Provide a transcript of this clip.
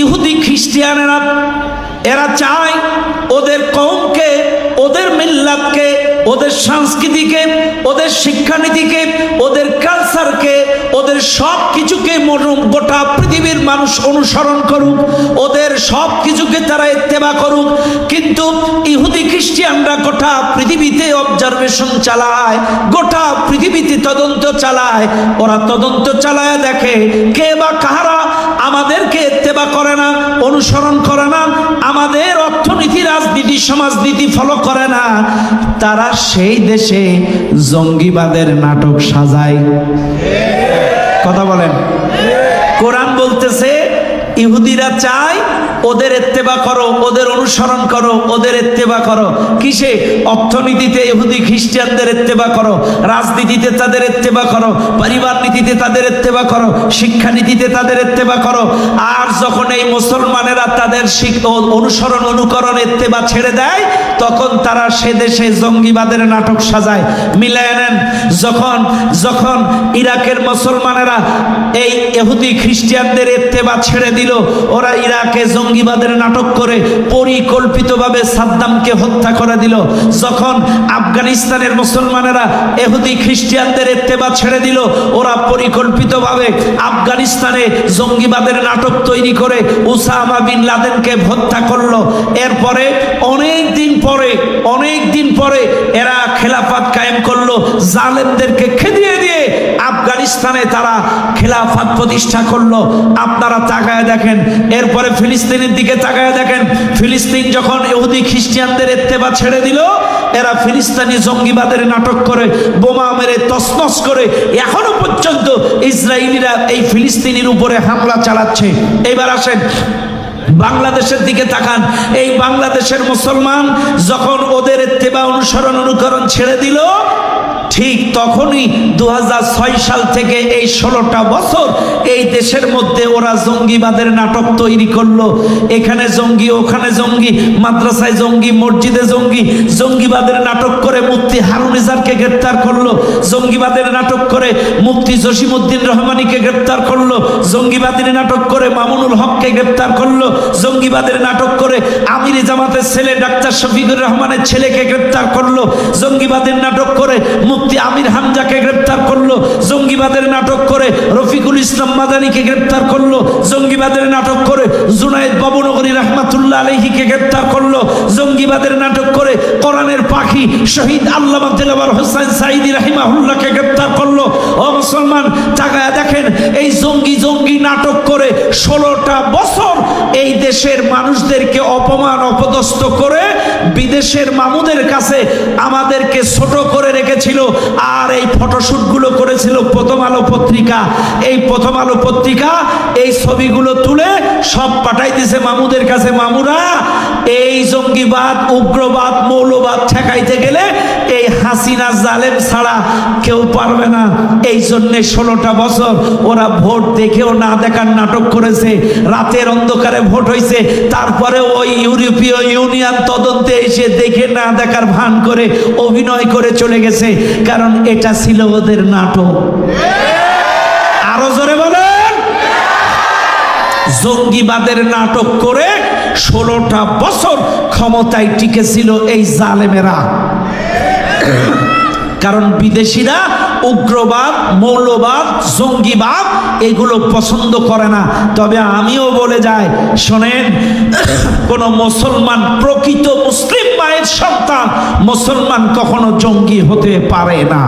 ইহুদি খ্রিস্টিয়ানেরা, এরা চায় ওদের কৌমকে ওদের মিল্লাতকে, ওদের সংস্কৃতিকে, ওদের শিক্ষানীতিকে, ওদের কালচারকে ওদের সব কিছুকে গোটা পৃথিবীর মানুষ অনুসরণ করুক, ওদের সব কিছুকে তারা ইত্তেবা করুক। কিন্তু ইহুদি খ্রিস্টিয়ানরা গোটা পৃথিবীতে অবজারভেশন চালায়, গোটা পৃথিবীতে তদন্ত চালায়। ওরা তদন্ত চালায় দেখে, কে বা কাহারা আমাদেরকে ইত্তেবা করে না, অনুসরণ করে না, আমাদের অর্থনীতি, রাজনীতি, সমাজনীতি ফলো করে না, তারা সেই দেশে জঙ্গিবাদের নাটক সাজায়। কথা বলেন। কোরআন বলতেছে ইহুদিরা চায়, ওদের এত্তেবা করো, ওদের অনুসরণ করো, ওদের এত্তেবা করো। কিসে? অর্থনীতিতে ইহুদি খ্রিস্টানদের এত্তেবা করো, রাজনীতিতে তাদের এত্তেবা করো, পরিবার নীতিতে তাদের এত্তেবা করো শিক্ষানীতিতে তাদের এত্তেবা করো। আর যখন এই মুসলমানেরা তাদের অনুসরণ অনুকরণ এত্তেবা ছেড়ে দেয়, তখন তারা সে দেশে জঙ্গিবাদের নাটক সাজায়। মিলায় নেন, যখন যখন ইরাকের মুসলমানেরা এই ইহুদি খ্রিস্টানদের এত্তেবা ছেড়ে দিল ওরা ইরাকে জঙ্গিবাদের নাটক করে পরিকল্পিতভাবে সাদ্দামকে হত্যা করে দিল। যখন আফগানিস্তানের মুসলমানেরা এহুদি খ্রিস্টানদের এত্তেবা ছেড়ে দিল, ওরা পরিকল্পিতভাবে আফগানিস্তানে জঙ্গিবাদের নাটক তৈরি করে উসামা বিন লাদেনকে হত্যা করল। এরপরে অনেক দিন পরে, অনেক দিন পরে এরা খেলাফত কায়েম করল। জালেমদেরকে খেদিয়ে দিয়ে আফগানিস্তানে তারা খেলাফত প্রতিষ্ঠা করল। আপনারা তাকায় দেখেন। এরপরে ফিলিস্তিনের দিকে তাকায় দেখেন। ফিলিস্তিন যখন ইহুদি খ্রিস্টানদের এত্তেবা ছেড়ে দিল, এরা ফিলিস্তানি জঙ্গিবাদের নাটক করে, বোমা মেরে তসনস করে, এখনও পর্যন্ত ইসরায়েলিরা এই ফিলিস্তিনির উপরে হামলা চালাচ্ছে। এবার আসেন, বাংলাদেশের দিকে তাকান। এই বাংলাদেশের মুসলমান যখন অনুসরণ অনুকরণ ছেড়ে দিল। ঠিক তখনই দু হাজার ছয় সাল থেকে এই ষোলোটা বছর এই দেশের মধ্যে ওরা জঙ্গিবাদের নাটক তৈরি করল। এখানে জঙ্গি, ওখানে জঙ্গি, মাদ্রাসায় জঙ্গি, মসজিদে জঙ্গি, জঙ্গিবাদের নাটক করে মুফতি হারুনিজারকে গ্রেপ্তার করল। জঙ্গিবাদের নাটক করে মুফতি জসিমুদ্দিন রহমানিকে গ্রেপ্তার করল। জঙ্গিবাদের নাটক করে মামুনুল হককে গ্রেপ্তার করল। জঙ্গিবাদের নাটক করে আমির জামাতের ছেলে ডাক্তার শফিকুর রহমানের ছেলেকে গ্রেপ্তার করল, জঙ্গিবাদের নাটক করে মুফতি আমির হামজাকে গ্রেপ্তার করল, জঙ্গিবাদের নাটক করে রফিকুল ইসলাম মাদানিকে গ্রেপ্তার করল, জঙ্গিবাদের নাটক করে জুনায়েদ বাবুনগরী রহমাতুল্লাহ আলহিকে গ্রেপ্তার করল, জঙ্গিবাদের নাটক করে কোরআনের পাখি শহীদ আল্লামা দিলাবার হোসেন সাইদি রাহিমাহুল্লাহকে গ্রেপ্তার করল। ও মুসলমান, তাকায় দেখেন, এই জঙ্গি জঙ্গি নাটক করে ষোলোটা বছর এই দেশের মানুষদেরকে অপমান, অপদস্থ করে বিদেশের মামুদের কাছে আমাদেরকে ছোট করে রেখেছিল আর এই ফটোশ্যুটগুলো করেছিল প্রথম আলো পত্রিকা। এই প্রথম আলো পত্রিকা, এই ছবিগুলো তুলে সব পাঠাইতেছে মামুদের কাছে মামুরা। এই জঙ্গিবাদ, উগ্রবাদ, মৌলবাদ ঠেকাইতে গেলে এই হাসিনা জালেম ছাড়া কেউ পারবে না। এই জন্যে ষোলোটা বছর ওরা ভোট দেখেও না দেখার নাটক করেছে। রাতের অন্ধকারে ভোট হয়েছে তারপরে ওই ইউরোপীয় ইউনিয়ন তদন্তে এসে দেখে না দেখার ভান করে অভিনয় করে চলে গেছে। কারণ এটা ছিল ওদের নাটক। আরও জোরে বলেন। জঙ্গিবাদের নাটক করে ষোলোটা বছর ক্ষমতায় টিকেছিল এই জালেমেরা। কারণ বিদেশিরা উগ্রবাদ, মৌলবাদ, জঙ্গিবাদ এগুলো পছন্দ করে না। তবে আমিও বলে যাই, শোনেন, কোন মুসলমান প্রকৃত মুসলিম মায়ের সন্তান মুসলমান কখনো জঙ্গি হতে পারে না।